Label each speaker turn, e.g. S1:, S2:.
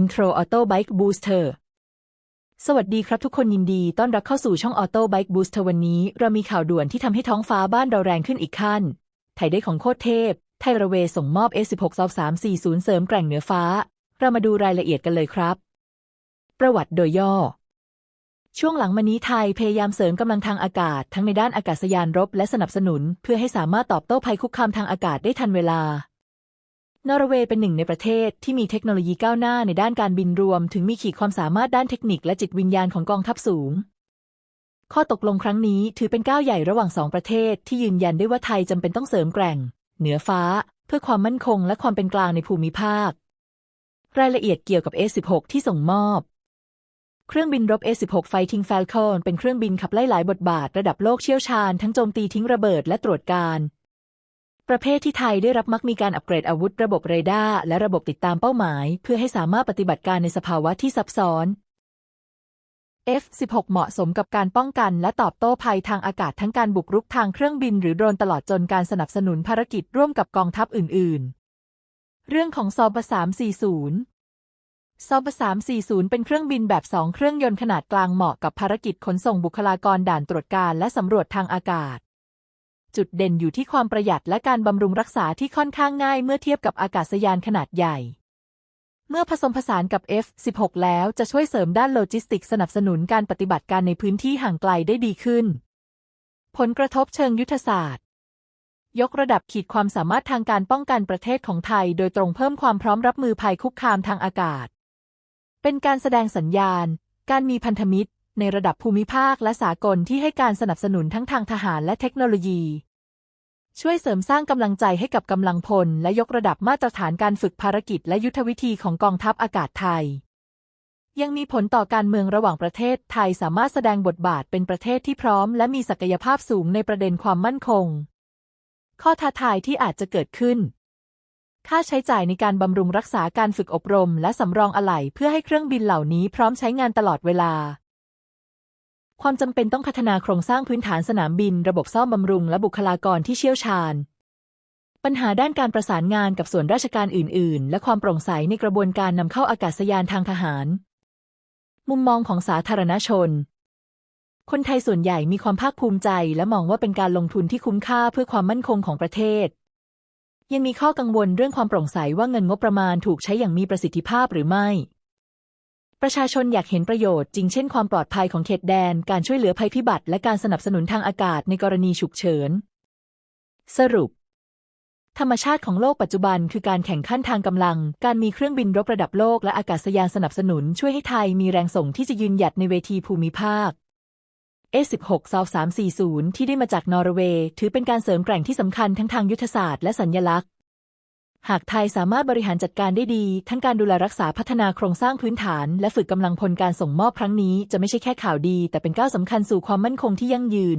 S1: Intro Auto Bike Booster สวัสดีครับทุกคนยินดีต้อนรับเข้าสู่ช่อง Auto Bike Booster วันนี้ เรามีข่าวด่วนที่ทำให้ท้องฟ้าบ้านเราแรงขึ้นอีกขั้น ไทยได้ของโคตรเทพ ไทยระเวส่งมอบ S16 340 เสริมแกร่งเหนือฟ้า เรามาดูรายละเอียดกันเลยครับ ประวัติโดยย่อ ช่วงหลังมานี้ไทยพยายามเสริมกำลังทางอากาศ ทั้งในด้านอากาศยานรบและสนับสนุน เพื่อให้สามารถตอบโต้ภัยคุกคามทางอากาศได้ทันเวลา นอร์เวย์เป็นหนึ่งในประเทศที่มีเทคโนโลยีก้าวหน้าในด้านการบินรวม ถึงมีขีดความสามารถด้านเทคนิคและจิตวิญญาณของกองทัพสูง ข้อตกลงครั้งนี้ถือเป็นก้าวใหญ่ระหว่างสองประเทศที่ยืนยันได้ว่าไทยจำเป็นต้องเสริมแกร่ง เหนือฟ้า เพื่อความมั่นคงและความเป็นกลางในภูมิภาค รายละเอียดเกี่ยวกับ A16 ที่ส่งมอบ เครื่องบินรบ A16 Fighting Falcon เป็นเครื่องบินขับไล่หลายบทบาทระดับโลกเชี่ยวชาญทั้งโจมตีทิ้งระเบิดและตรวจการ ประเภทที่ไทยได้รับมักมีการอัปเกรดอาวุธระบบเรดาร์และระบบติดตามเป้าหมาย เพื่อให้สามารถปฏิบัติการในสภาวะที่ซับซ้อน F16 เหมาะสมกับการป้องกันและตอบโต้ภัยทางอากาศทั้งการบุกรุกทางเครื่องบินหรือโดรนตลอดจนการสนับสนุนภารกิจร่วมกับกองทัพอื่น ๆ เรื่องของซอบ340ซอบ340 เป็นเครื่องบินแบบสองเครื่องยนต์ขนาดกลางเหมาะกับภารกิจขนส่งบุคลากรด่านตรวจการและสำรวจทางอากาศ จุดเด่นอยู่ที่ความประหยัดและการบำรุงรักษาที่ค่อนข้างง่ายเมื่อเทียบกับอากาศยานขนาดใหญ่ เมื่อผสมผสานกับ F16 แล้วจะช่วยเสริมด้านโลจิสติกสนับสนุนการปฏิบัติการในพื้นที่ห่างไกลได้ดีขึ้น ผลกระทบเชิงยุทธศาสตร์ ยกระดับขีดความสามารถทางการป้องกันประเทศของไทย โดยตรงเพิ่มความพร้อมรับมือภัยคุกคามทางอากาศ เป็นการแสดงสัญญาณ การมีพันธมิตร ในระดับภูมิภาคและสากลที่ให้การสนับสนุนทั้งทางทหารและเทคโนโลยี ช่วยเสริมสร้างกำลังใจให้กับกำลังพล และยกระดับมาตรฐานการฝึกภารกิจและยุทธวิธีของกองทัพอากาศไทย ยังมีผลต่อการเมืองระหว่างประเทศไทยสามารถแสดงบทบาทเป็นประเทศที่พร้อม และมีศักยภาพสูงในประเด็นความมั่นคง ข้อท้าทายที่อาจจะเกิดขึ้นค่าใช้จ่ายในการบำรุงรักษาการฝึกอบรม และสำรองอะไหล่เพื่อให้เครื่องบินเหล่านี้พร้อมใช้งานตลอดเวลา ความจำเป็นต้องพัฒนาโครงสร้างพื้นฐานสนามบิน ระบบซ่อมบำรุง และบุคลากรที่เชี่ยวชาญ ปัญหาด้านการประสานงานกับส่วนราชการอื่น ๆ และความโปร่งใสในกระบวนการนำเข้าอากาศยานทางทหาร มุมมองของสาธารณชน คนไทยส่วนใหญ่มีความภาคภูมิใจ และมองว่าเป็นการลงทุนที่คุ้มค่าเพื่อความมั่นคงของประเทศ ยังมีข้อกังวลเรื่องความโปร่งใสว่าเงินงบประมาณถูกใช้อย่างมีประสิทธิภาพหรือไม่ ประชาชนอยากเห็นประโยชน์จริงเช่นความปลอดภัยของเขตแดน การช่วยเหลือภัยพิบัติ และการสนับสนุนทางอากาศในกรณีฉุกเฉิน สรุป ธรรมชาติของโลกปัจจุบันคือการแข่งขันทางกำลัง การมีเครื่องบินรบระดับโลกและอากาศยานสนับสนุน ช่วยให้ไทยมีแรงส่งที่จะยืนหยัดในเวทีภูมิภาค S16 ซาว340 ที่ได้มาจากนอร์เวย์ ถือเป็นการเสริมแกร่งที่สำคัญทั้งทางยุทธศาสตร์และสัญญลักษณ์ หากไทยสามารถบริหารจัดการได้ดี ทั้งการดูแลรักษาพัฒนาโครงสร้างพื้นฐาน และฝึกกำลังพลการส่งมอบครั้งนี้ จะไม่ใช่แค่ข่าวดี แต่เป็นก้าวสำคัญสู่ความมั่นคงที่ยั่งยืน